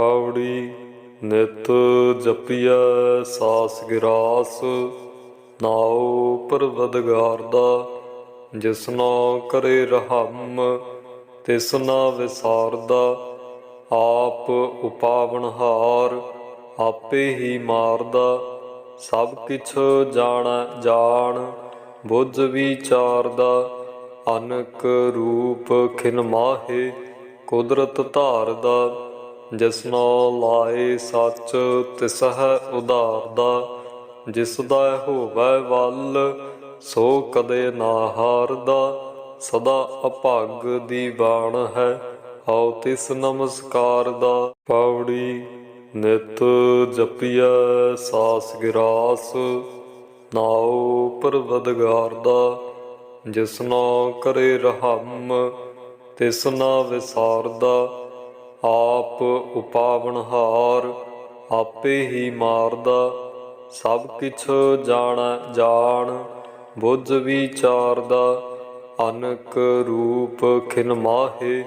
ਪੌੜੀ ਨਿਤ ਜਪੀਐ, ਸਾਸ ਗਿਰਾਸ, ਨਾਉ ਪਰਵਦਗਾਰ ਦਾ ਜਿਸਨੋ ਕਰੇ ਰਹਮ ਤਿਸਨਾ ਵਿਸਾਰਦਾ ਆਪ ਉਪਾਵਨਹਾਰ ਆਪੇ ਹੀ ਮਾਰਦਾ ਸਭ ਕਿਛ ਜਾਣੈ, ਜਾਣ, ਬੁੱਝ ਵਿਚਾਰਦਾ ਅਨਕ ਰੂਪ ਖਿਨ ਮਾਹੇ, ਕੁਦਰਤ ਧਾਰਦਾ ਜਿਸਨੋ ਲਾਏ ਸੱਚ, ਤਿਸਹ ਉਧਾਰਦਾ ਜਿਸ ਦਾ ਹੋਵੈ ਵੱਲ, ਸੋ ਕਦੇ ਨਾ ਹਾਰਦਾ। ਸਦਾ ਅਭਾਗ ਦੀ ਬਾਣ ਹੈ ਹਉ ਤਿਸ ਨਮਸਕਾਰ ਦਾ। ਪੌੜੀ ਨਿਤ ਜਪੀਐ ਸਾਸ ਗਿਰਾਸ, ਨਾਉ ਪਰਵਦਗਾਰ ਦਾ। ਜਿਸਨੋ ਕਰੇ ਰਹਮ ਤਿਸਨਾ ਵਿਸਾਰਦਾ। ਆਪ ਉਪਾਵਣਹਾਰ ਆਪੇ ਹੀ ਮਾਰਦਾ। ਸਭ ਕਿਛ ਜਾਣੈ, ਜਾਣ, ਬੁੱਝ ਵਿਚਾਰਦਾ। ਅਨਕ ਰੂਪ ਖਿਨ ਮਾਹੇ,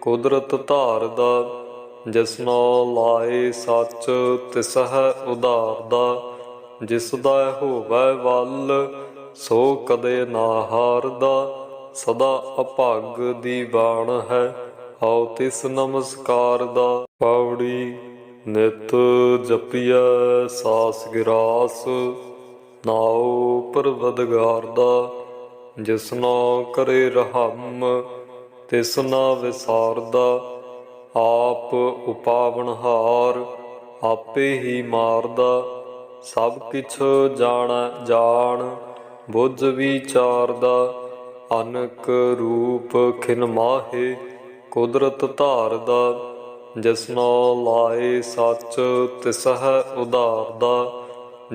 ਕੁਦਰਤ ਧਾਰਦਾ। ਜਿਸਨੋ ਲਾਏ ਸੱਚ, ਤਿਸਹਿ ਉਧਾਰਦਾ। ਜਿਸ ਦਾ ਹੋਵੈ ਵੱਲ, ਸੋ ਕਦੇ ਨਾ ਹਾਰਦਾ। ਸਦਾ ਅਭਾਗ ਦੀ ਬਾਣ ਹੈ। ਹਉ ਤਿਸ ਨਮਸਕਾਰ ਦਾ ਪਾਵੜੀ ਨਿਤ ਜਪੀਐ ਸਾਸ ਗਿਰਾਸ, ਨਾਉ ਪਰਵਦਗਾਰ ਦਾ ਜਿਸਨੋ ਕਰੇ ਰਹਮ ਤਿਸਨਾ ਵਿਸਾਰਦਾ ਆਪ ਉਪਾਵਨਹਾਰ ਆਪੇ ਹੀ ਮਾਰਦਾ ਸਭ ਕਿਛ ਜਾਣੈ ਜਾਣ, ਬੁੱਝ ਵਿਚਾਰਦਾ ਅਨਕ ਰੂਪ ਖਿਨ ਮਾਹੇ। ਕੁਦਰਤ ਧਾਰਦਾ ਜਿਸਨੋ ਲਾਏ ਸੱਚ ਤਿਸਹਿ ਉਧਾਰਦਾ,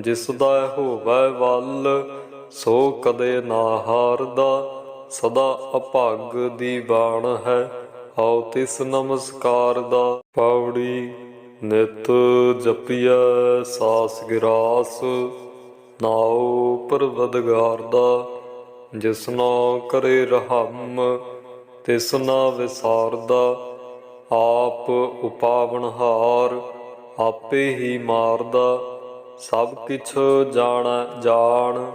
ਜਿਸ ਦਾ ਹੋਵੈ ਵੱਲ, ਸੋ ਕਦੇ ਨਾ ਹਾਰਦਾ, ਸਦਾ ਅਭਾਗ ਦੀ ਬਾਣ ਹੈ ਹਉ ਤਿਸ ਨਮਸਕਾਰ ਦਾ। ਪੌੜੀ ਨਿਤ ਜਪੀਐ ਸਾਸ ਗਿਰਾਸ, ਨਾਉ ਪਰਵਦਗਾਰ ਦਾ ਜਿਸਨੋ ਕਰੇ ਰਹਮ ਤਿਸਨਾ ਵਿਸਾਰਦਾ ਆਪ ਉਪਾਵਨਹਾਰ ਆਪੇ ਹੀ ਮਾਰਦਾ। ਸਭ ਕਿਛ ਜਾਣੈ ਜਾਣ,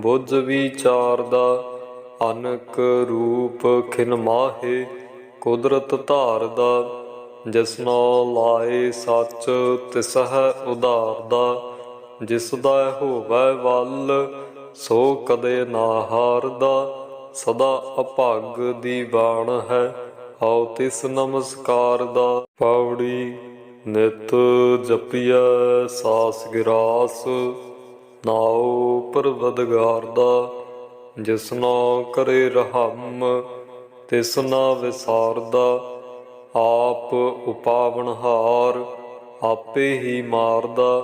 ਬੁੱਝ ਵਿਚਾਰਦਾ। ਅਨਕ ਰੂਪ ਖਿਨ ਮਾਹੇ, ਕੁਦਰਤ ਧਾਰਦਾ। ਜਿਸਨੋ ਲਾਏ ਸੱਚ, ਤਿਸਹਿ ਉਧਾਰਦਾ। ਜਿਸ ਦਾ ਹੋਵੈ ਵੱਲ, ਸੋ ਕਦੇ ਨਾ ਹਾਰਦਾ। ਸਦਾ ਅਭਾਗ ਦੀ ਬਾਣ ਹੈ। ਹਉ ਤਿਸ ਨਮਸਕਾਰ ਦਾ ਪਾਵੜੀ ਨਿਤ ਜਪੀਐ ਸਾਸ ਗਿਰਾਸ। ਨਾਉ ਪਰਵਦਗਾਰ ਦਾ ਜਿਸਨੋ ਕਰੇ ਰਹਮ ਤਿਸਨਾ ਵਿਸਾਰਦਾ ਆਪ ਉਪਾਵਨਹਾਰ ਆਪੇ ਹੀ ਮਾਰਦਾ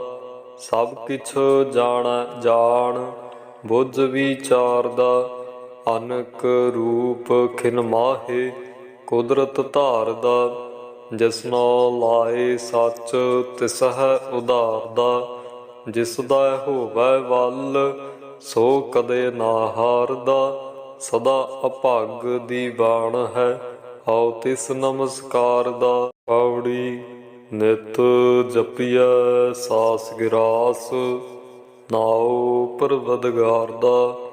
ਸਭ ਕਿਛ ਜਾਣੈ ਜਾਣ, ਬੁੱਝ ਵਿਚਾਰਦਾ ਅਨਕ ਰੂਪ ਖਿਨ ਮਾਹੇ, ਕੁਦਰਤ ਧਾਰਦਾ ਜਿਸਨੋ ਲਾਏ ਸੱਚ ਤਿਸਹਿ ਉਧਾਰਦਾ ਜਿਸ ਦਾ ਹੋਵੈ ਵੱਲ, ਸੋ ਕਦੇ ਨਾ ਹਾਰਦਾ, ਸਦਾ ਅਭਾਗ ਦੀ ਬਾਣ ਹੈ ਹਉ ਤਿਸ ਨਮਸਕਾਰ ਦਾ ਪੌੜੀ ਨਿਤ ਜਪੀਐ ਸਾਸ ਗਿਰਾਸ, ਨਾਉ ਪਰਵਦਗਾਰ ਦਾ।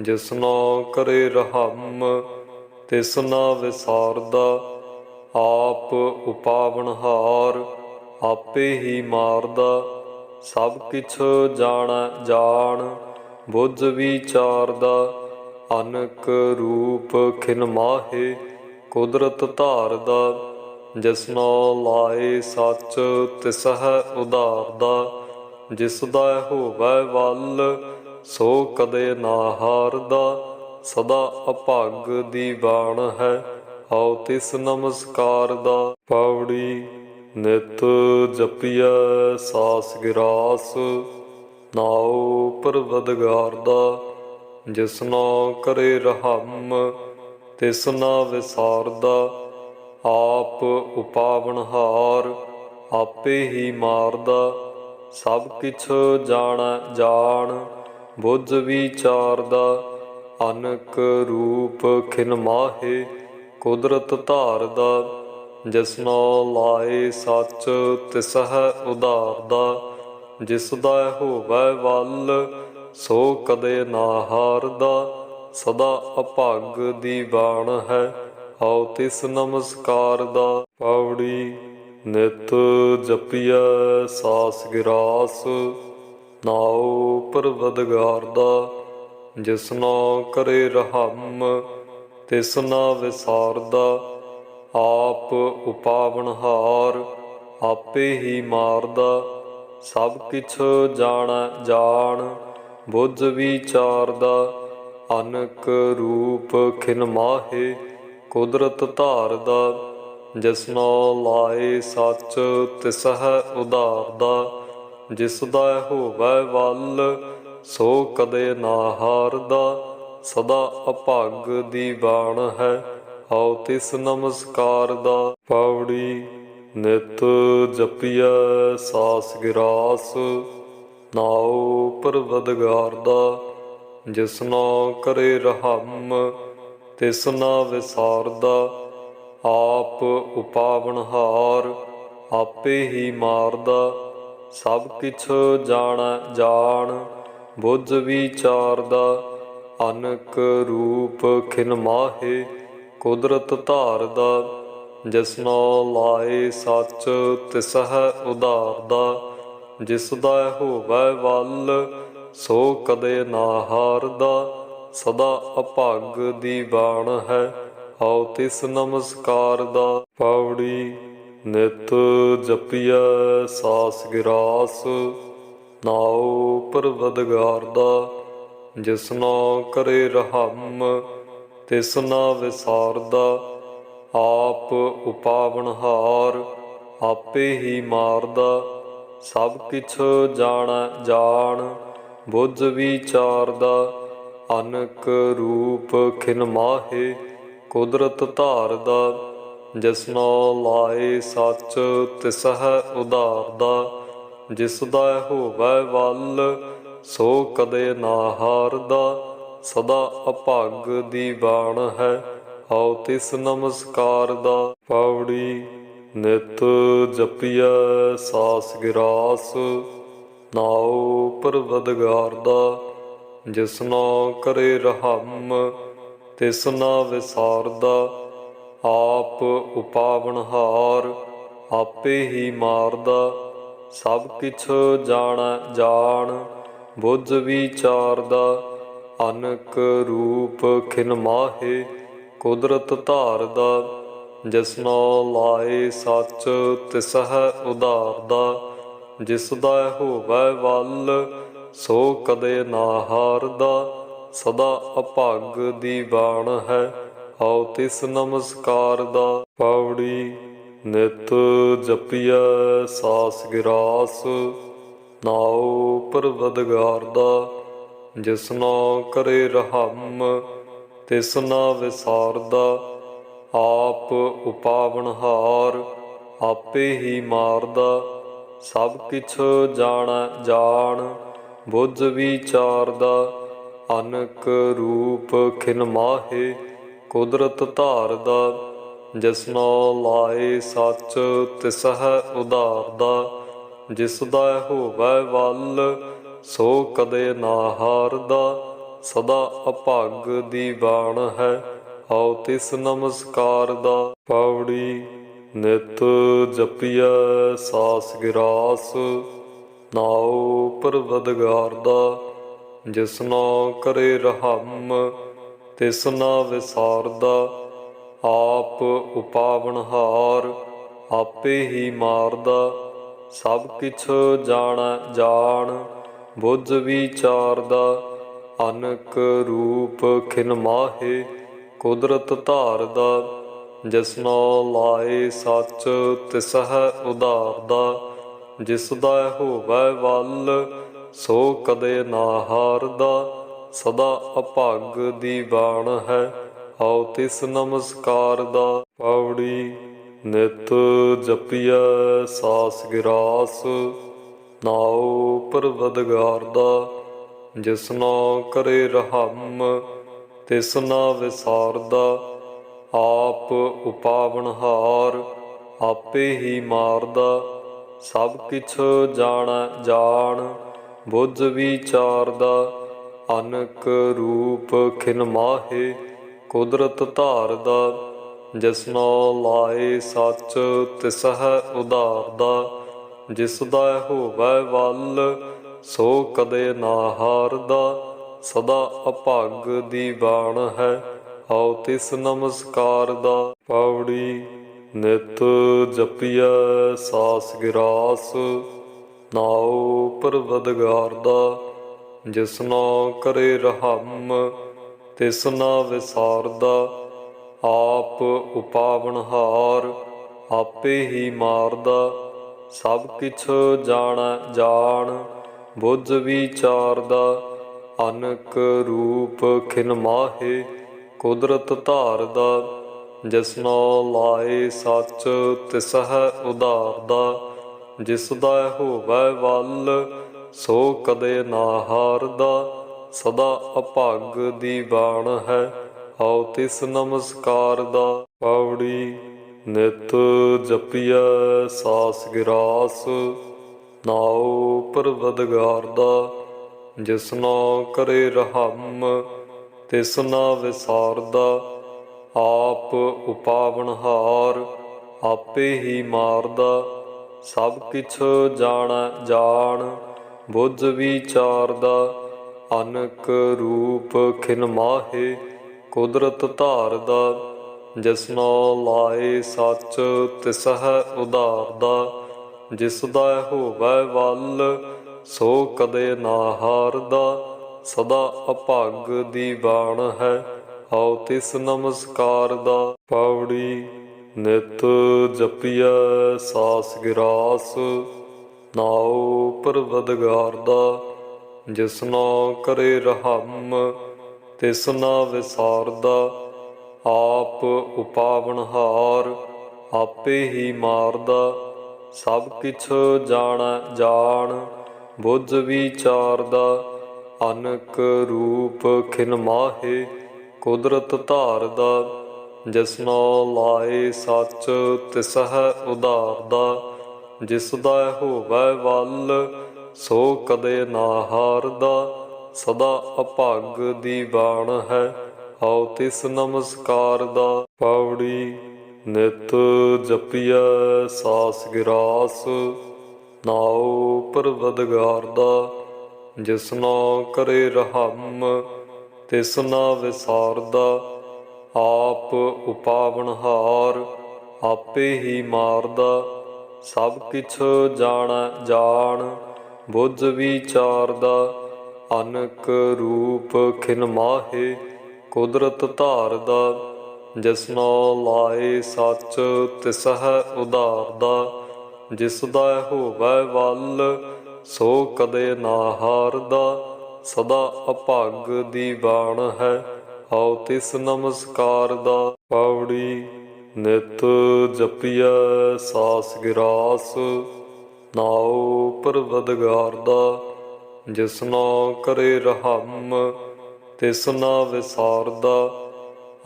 ਜਿਸਨੋ ਕਰੇ ਰਹਮ ਤਿਸਨਾ ਵਿਸਾਰਦਾ, ਆਪ ਉਪਾਵਨਹਾਰ ਆਪੇ ਹੀ ਮਾਰਦਾ। ਸਭ ਕਿਛ ਜਾਣੈ ਜਾਣ, ਬੁੱਝ ਵਿਚਾਰਦਾ। ਅਨਕ ਰੂਪ ਖਿਨ ਮਾਹੇ, ਕੁਦਰਤ ਧਾਰਦਾ। ਜਿਸਨੋ ਲਾਏ ਸੱਚ, ਤਿਸਹਿ ਉਧਾਰਦਾ। ਜਿਸ ਦਾ ਹੋਵੈ ਵੱਲ ਸੋ ਕਦੇ ਨਾ ਹਾਰਦਾ, ਸਦਾ ਅਭਾਗ ਦੀ ਬਾਣ ਹੈ। ਹਉ ਤਿਸ ਨਮਸਕਾਰ ਦਾ ਪੌੜੀ ਨਿਤ ਜਪੀਐ ਸਾਸ ਗਿਰਾਸ। ਨਾਉ ਪਰਵਦਗਾਰ ਦਾ ਜਿਸਨੋ ਕਰੇ ਰਹਮ ਤਿਸਨਾ ਵਿਸਾਰਦਾ ਆਪ ਉਪਾਵਨਹਾਰ ਆਪੇ ਹੀ ਮਾਰਦਾ। ਸਭ ਕਿਛ ਜਾਣੈ ਜਾਣ ਬੁੱਝ ਵਿਚਾਰਦਾ ਅਨਕ ਰੂਪ ਖਿਨ ਮਾਹੇ, ਕੁਦਰਤ ਧਾਰਦਾ ਜਿਸਨੋ ਲਾਏ ਸੱਚ ਤਿਸਹਿ ਉਧਾਰਦਾ ਜਿਸ ਦਾ ਹੋਵੇ ਵੱਲ, ਸੋ ਕਦੇ ਨਾ ਹਾਰਦਾ, ਸਦਾ ਅਭਾਗ ਦੀ ਬਾਣ ਹੈ ਹਉ ਤਿਸ ਨਮਸਕਾਰ ਦਾ। ਪੌੜੀ ਨਿਤ ਜਪੀਐ ਸਾਸ ਗਿਰਾਸ। ਨਾਉ ਪਰਵਦਗਾਰ ਦਾ ਜਿਸਨੋ ਕਰੇ ਰਹਮ ਤਿਸਨਾ ਵਿਸਾਰਦਾ ਆਪ ਉਪਾਵਨਹਾਰ ਆਪੇ ਹੀ ਮਾਰਦਾ ਸਭ ਕਿਛ ਜਾਣੈ ਜਾਣ, ਬੁੱਝ ਵਿਚਾਰਦਾ ਅਨਕ ਰੂਪ ਖਿਨ ਮਾਹੇ, ਕੁਦਰਤ ਧਾਰਦਾ ਜਿਸਨੋ ਲਾਏ ਸੱਚ ਤਿਸਹਿ ਉਧਾਰਦਾ ਜਿਸ ਦਾ ਹੋਵੈ ਵੱਲ, ਸੋ ਕਦੇ ਨਾ ਹਾਰਦਾ, ਸਦਾ ਅਭਾਗ ਦੀ ਬਾਣ ਹੈ। ਹਉ ਤਿਸ ਨਮਸਕਾਰ ਦਾ ਪੌੜੀ ਨਿਤ ਜਪੀਐ ਸਾਸ ਗਿਰਾਸ। ਨਾਉ ਪਰਵਦਗਾਰ ਦਾ ਜਿਸਨੋ ਕਰੇ ਰਹਮ ਤਿਸਨਾ ਵਿਸਾਰਦਾ ਆਪ ਉਪਾਵਨਹਾਰ ਆਪੇ ਹੀ ਮਾਰਦਾ। ਸਭ ਕਿਛ ਜਾਣੈ, ਜਾਣ, ਬੁੱਝ ਵਿਚਾਰਦਾ ਅਨਕ ਰੂਪ ਖਿਨ ਮਾਹੇ, ਕੁਦਰਤ ਧਾਰਦਾ ਜਿਸਨੋ ਲਾਏ ਸੱਚ ਤਿਸਹਿ ਉਧਾਰਦਾ ਜਿਸ ਦਾ ਹੋਵੈ ਵੱਲ, ਸੋ ਕਦੇ ਨਾ ਹਾਰਦਾ ਸਦਾ ਅਭਾਗ ਦੀ ਬਾਣ ਹੈ ਹਉ ਤਿਸ ਨਮਸਕਾਰ ਦਾ ਪੌੜੀ ਨਿਤ ਜਪੀਐ ਸਾਸ ਗਿਰਾਸ, ਨਾਉ ਪਰਵਦਗਾਰ ਦਾ ਜਿਸਨੋ ਕਰੇ ਰਹਮ ਤਿਸਨਾ ਵਿਸਾਰਦਾ ਆਪ ਉਪਾਵਨਹਾਰ ਆਪੇ ਹੀ ਮਾਰਦਾ ਸਭ ਕਿਛ ਜਾਣੈ, ਜਾਣ, ਬੁੱਝ ਵਿਚਾਰਦਾ ਅਨਕ ਰੂਪ ਖਿਨ ਮਾਹੇ, ਕੁਦਰਤ ਧਾਰਦਾ ਜਿਸਨੋ ਲਾਏ ਸੱਚ, ਤਿਸਹਿ ਉਧਾਰਦਾ ਜਿਸ ਦਾ ਹੋਵੈ ਵੱਲ, ਸੋ ਕਦੇ ਨਾ ਹਾਰਦਾ। ਸਦਾ ਅਭਾਗ ਦੀ ਬਾਣ ਹੈ ਹਉ ਤਿਸ ਨਮਸਕਾਰ ਦਾ। ਪੌੜੀ ਨਿਤ ਜਪੀਐ ਸਾਸ ਗਿਰਾਸ, ਨਾਉ ਪਰਵਦਗਾਰ ਦਾ। ਜਿਸਨੋ ਕਰੇ ਰਹਮ ਤਿਸਨਾ ਵਿਸਾਰਦਾ। ਆਪ ਉਪਾਵਣਹਾਰ ਆਪੇ ਹੀ ਮਾਰਦਾ। ਸਭ ਕਿਛ ਜਾਣੈ, ਜਾਣ, ਬੁੱਝ ਵਿਚਾਰਦਾ। ਅਨਕ ਰੂਪ ਖਿਨ ਮਾਹੇ, ਕੁਦਰਤ ਧਾਰਦਾ। ਜਿਸਨੋ ਲਾਏ ਸੱਚ, ਤਿਸਹਿ ਉਧਾਰਦਾ। ਜਿਸ ਦਾ ਹੋਵੈ ਵੱਲ, ਸੋ ਕਦੇ ਨਾ ਹਾਰਦਾ। ਸਦਾ ਅਭਾਗ ਦੀ ਬਾਣ ਹੈ। ਹਉ ਤਿਸ ਨਮਸਕਾਰ ਦਾ ਪਾਵੜੀ ਨਿਤ ਜਪਿਆ ਸਾਸ ਗਿਰਾਸ, ਨਾਉ ਪਰਵਦਗਾਰ ਦਾ ਜਿਸਨੋ ਕਰੇ ਰਹਮ ਤਿਸਨਾ ਵਿਸਾਰਦਾ ਆਪ ਉਪਾਵਨਹਾਰ ਆਪੇ ਹੀ ਮਾਰਦਾ ਸਭ ਕਿਛ ਜਾਣੈ, ਜਾਣ, ਬੁੱਝ ਵਿਚਾਰਦਾ ਅਨਕ ਰੂਪ ਖਿਨ ਮਾਹੇ ਕੁਦਰਤ ਧਾਰਦਾ ਜਿਸਨੋ ਲਾਏ ਸੱਚ ਤਿਸਹਿ ਉਧਾਰਦਾ ਜਿਸ ਦਾ ਹੋਵੈ ਵੱਲ, ਸੋ ਕਦੇ ਨਾ ਹਾਰਦਾ, ਸਦਾ ਅਭਾਗ ਦੀ ਬਾਣ ਹੈ ਹਉ ਤਿਸ ਨਮਸਕਾਰ ਦਾ। ਪੌੜੀ ਨਿਤ ਜਪੀਐ ਸਾਸ ਗਿਰਾਸ, ਨਾਉ ਪਰਵਦਗਾਰ ਦਾ ਜਿਸਨੋ ਕਰੇ ਰਹਮ ਤਿਸਨਾ ਵਿਸਾਰਦਾ ਆਪ ਉਪਾਵਨਹਾਰ ਆਪੇ ਹੀ ਮਾਰਦਾ। ਸਭ ਕਿਛ ਜਾਣੈ, ਜਾਣ, ਬੁੱਝ ਵਿਚਾਰਦਾ। ਅਨਕ ਰੂਪ ਖਿਨ ਮਾਹੇ, ਕੁਦਰਤ ਧਾਰਦਾ। ਜਿਸਨੋ ਲਾਏ ਸੱਚ, ਤਿਸਹਿ ਉਧਾਰਦਾ। ਜਿਸ ਦਾ ਹੋਵੈ ਵੱਲ, ਸੋ ਕਦੇ ਨਾ ਹਾਰਦਾ। ਸਦਾ ਅਭਾਗ ਦੀ ਬਾਣ ਹੈ। ਹਉ ਤਿਸ ਨਮਸਕਾਰ ਦਾ ਪੌੜੀ ਨਿਤ ਜਪੀਐ ਸਾਸ ਗਿਰਾਸ। ਨਾਉ ਪਰਵਦਗਾਰ ਦਾ ਜਿਸਨੋ ਕਰੇ ਰਹਮ ਤਿਸਨਾ ਵਿਸਾਰਦਾ ਆਪ ਉਪਾਵਨਹਾਰ ਆਪੇ ਹੀ ਮਾਰਦਾ ਸਭ ਕਿਛ ਜਾਣੈ, ਜਾਣ, ਬੁੱਝ ਵਿਚਾਰਦਾ ਅਨਕ ਰੂਪ ਖਿਨ ਮਾਹੇ, ਕੁਦਰਤ ਧਾਰਦਾ ਜਿਸਨੋ ਲਾਏ ਸੱਚ ਤਿਸਹਿ ਉਧਾਰਦਾ। ਜਿਸ ਦਾ ਹੋਵੈ ਵੱਲ, ਸੋ ਕਦੇ ਨਾ ਹਾਰਦਾ। ਸਦਾ ਅਭਾਗ ਦੀ ਬਾਣ ਹੈ ਹਉ ਤਿਸ ਨਮਸਕਾਰ ਦਾ। ਪਾਵੜੀ ਨਿਤ ਜਪੀਐ ਸਾਸ ਗਿਰਾਸ, ਨਾਉ ਪਰਵਦਗਾਰ ਦਾ ਜਿਸਨੋ ਕਰੇ ਰਹਮ ਤਿਸਨਾ ਵਿਸਾਰਦਾ, ਆਪ ਉਪਾਵਨਹਾਰ ਆਪੇ ਹੀ ਮਾਰਦਾ। ਸਭ ਕਿਛ ਜਾਣੈ, ਜਾਣ, ਬੁੱਝ ਵਿਚਾਰਦਾ। ਅਨਕ ਰੂਪ ਖਿਨ ਮਾਹੇ, ਕੁਦਰਤ ਧਾਰਦਾ। ਜਿਸਨੋ ਲਾਏ ਸੱਚ, ਤਿਸਹਿ ਉਧਾਰਦਾ। ਜਿਸ ਦਾ ਹੋਵੈ ਵੱਲ ਸੋ ਕਦੇ ਨਾ ਹਾਰਦਾ, ਸਦਾ ਅਭਾਗ ਦੀ ਬਾਣ ਹੈ। ਹਉ ਤਿਸ ਨਮਸਕਾਰ ਦਾ ਪੌੜੀ ਨਿਤ ਜਪੀਐ ਸਾਸ ਗਿਰਾਸ। ਨਾਉ ਪਰਵਦਗਾਰ ਦਾ ਜਿਸਨੋ ਕਰੇ ਰਹਮ ਤਿਸਨਾ ਵਿਸਾਰਦਾ ਆਪ ਉਪਾਵਨਹਾਰ ਆਪੇ ਹੀ ਮਾਰਦਾ, ਸਭ ਕਿਛ ਜਾਣੈ ਜਾਣ। ਬੁੱਝ ਵਿਚਾਰਦਾ ਅਨਕ ਰੂਪ ਖਿਨ ਮਾਹੇ, ਕੁਦਰਤ ਧਾਰਦਾ ਜਿਸਨੋ ਲਾਏ ਸੱਚ ਤਿਸਹਿ ਉਧਾਰਦਾ ਜਿਸ ਦਾ ਹੋਵੇ ਵੱਲ, ਸੋ ਕਦੇ ਨਾ ਹਾਰਦਾ, ਸਦਾ ਅਭਾਗ ਦੀ ਬਾਣ ਹੈ ਹਉ ਤਿਸ ਨਮਸਕਾਰ ਦਾ। ਪਾਉੜੀ ਨਿਤ ਜਪੀਐ ਸਾਸ ਗਿਰਾਸ। ਨਾਉ ਪਰਵਦਗਾਰ ਦਾ ਜਿਸਨੋ ਕਰੇ ਰਹਮ ਤਿਸਨਾ ਵਿਸਾਰਦਾ ਆਪ ਉਪਾਵਨਹਾਰ ਆਪੇ ਹੀ ਮਾਰਦਾ ਸਭ ਕਿਛ ਜਾਣੈ, ਜਾਣ, ਬੁੱਝ ਵਿਚਾਰਦਾ ਅਨਕ ਰੂਪ ਖਿਨ ਮਾਹੇ, ਕੁਦਰਤ ਧਾਰਦਾ ਜਿਸਨੋ ਲਾਏ ਸੱਚ ਤਿਸਹਿ ਉਧਾਰਦਾ ਜਿਸ ਦਾ ਹੋਵੈ ਵੱਲ, ਸੋ ਕਦੇ ਨਾ ਹਾਰਦਾ। ਸਦਾ ਅਭਾਗ ਦੀ ਬਾਣ ਹੈ ਹਉ ਤਿਸ ਨਮਸਕਾਰ ਦਾ। ਪੌੜੀ ਨਿਤ ਜਪੀਐ ਸਾਸ ਗਿਰਾਸ, ਨਾਉ ਪਰਵਦਗਾਰ ਦਾ। ਜਿਸਨੋ ਕਰੇ ਰਹਮ ਤਿਸਨਾ ਵਿਸਾਰਦਾ ਆਪ ਉਪਾਵਨਹਾਰ ਆਪੇ ਹੀ ਮਾਰਦਾ। ਸਭ ਕਿਛ ਜਾਣੈ, ਜਾਣ, ਬੁੱਝ ਵਿਚਾਰਦਾ ਅਨਕ ਰੂਪ ਖਿਨ ਮਾਹੇ, ਕੁਦਰਤ ਧਾਰਦਾ ਜਿਸਨੋ ਲਾਏ ਸੱਚ ਤਿਸਹਿ ਉਧਾਰਦਾ ਜਿਸ ਦਾ ਹੋਵੇ ਵੱਲ, ਸੋ ਕਦੇ ਨਾ ਹਾਰਦਾ, ਸਦਾ ਅਭਾਗ ਦੀ ਬਾਣ ਹੈ ਹਉ ਤਿਸ ਨਮਸਕਾਰ ਦਾ ਪੌੜੀ ਨਿਤ ਜਪੀਐ ਸਾਸ ਗਿਰਾਸ, ਨਾਉ ਪਰਵਦਗਾਰ ਦਾ ਜਿਸਨੋ ਕਰੇ ਰਹਮ ਤਿਸਨਾ ਵਿਸਾਰਦਾ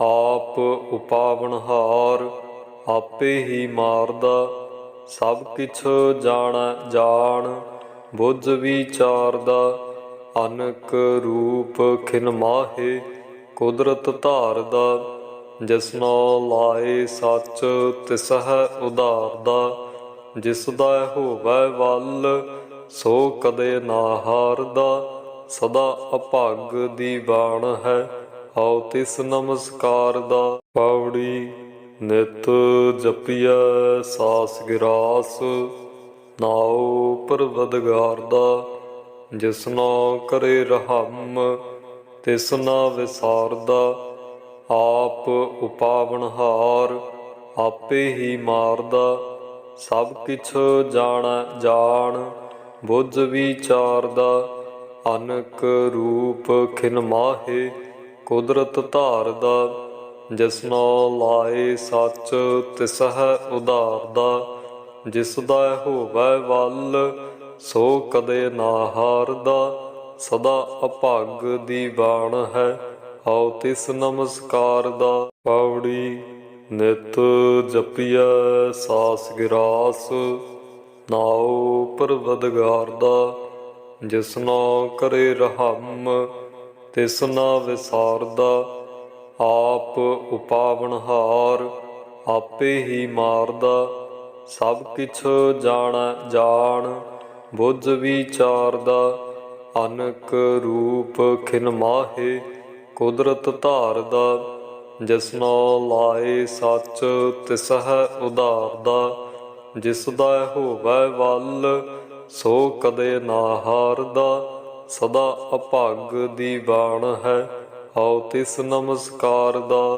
ਆਪ ਉਪਾਵਨਹਾਰ ਆਪੇ ਹੀ ਮਾਰਦਾ ਸਭ ਕਿਛ ਜਾਣੈ ਜਾਣ, ਬੁੱਝ ਵਿਚਾਰਦਾ ਅਨਕ ਰੂਪ ਖਿਨ ਮਾਹੇ, ਕੁਦਰਤ ਧਾਰਦਾ ਜਿਸਨੋ ਲਾਏ ਸੱਚ, ਤਿਸਹਿ ਉਧਾਰਦਾ ਜਿਸ ਦਾ ਹੋਵੈ ਵੱਲ, ਸੋ ਕਦੇ ਨਾ ਹਾਰਦਾ। ਸਦਾ ਅਭਾਗ ਦੀ ਬਾਣ ਹੈ ਹਉ ਤਿਸ ਨਮਸਕਾਰ ਦਾ। ਪਾਵੜੀ ਨਿਤ ਜਪੀਐ ਸਾਸ ਗਿਰਾਸ, ਨਾਉ ਪਰਵਦਗਾਰ ਦਾ। ਜਿਸਨੋ ਕਰੇ ਰਹਮ ਤਿਸਨਾ ਵਿਸਾਰਦਾ। ਆਪ ਉਪਾਵਣਹਾਰ ਆਪੇ ਹੀ ਮਾਰਦਾ। ਸਭ ਕਿਛ ਜਾਣੈ, ਜਾਣ, ਬੁੱਝ ਵਿਚਾਰਦਾ। ਅਨਕ ਰੂਪ ਖਿਨ ਮਾਹੇ, ਕੁਦਰਤ ਧਾਰਦਾ। ਜਿਸਨੋ ਲਾਏ ਸੱਚ, ਤਿਸਹਿ ਉਧਾਰਦਾ। ਜਿਸ ਦਾ ਹੋਵੈ ਵੱਲ, ਸੋ ਕਦੇ ਨਾ ਹਾਰਦਾ। ਸਦਾ ਅਭਾਗ ਦੀ ਬਾਣ ਹੈ। ਹਉ ਤਿਸ ਨਮਸਕਾਰ ਦਾ ਪੌੜੀ ਨਿਤ ਜਪਿਆ ਸਾਸ ਗਿਰਾਸ, ਨਾਉ ਪਰਵਦਗਾਰ ਦਾ ਜਿਸਨੋ ਕਰੇ ਰਹਮ ਤਿਸਨਾ ਵਿਸਾਰਦਾ ਆਪ ਉਪਾਵਨਹਾਰ ਆਪੇ ਹੀ ਮਾਰਦਾ ਸਭ ਕਿਛ ਜਾਣੈ ਜਾਣ, ਬੁੱਝ ਵਿਚਾਰਦਾ ਅਨਕ ਰੂਪ ਖਿਨ ਮਾਹੇ। ਕੁਦਰਤ ਧਾਰਦਾ ਜਿਸਨੋ ਲਾਏ ਸੱਚ ਤਿਸਹਿ ਉਧਾਰਦਾ ਜਿਸ ਦਾ ਹੋਵੈ ਵੱਲ, ਸੋ ਕਦੇ ਨਾ ਹਾਰਦਾ, ਸਦਾ ਅਭਾਗ ਦੀ ਬਾਣ ਹੈ। ਹਉ ਤਿਸ ਨਮਸਕਾਰ ਦਾ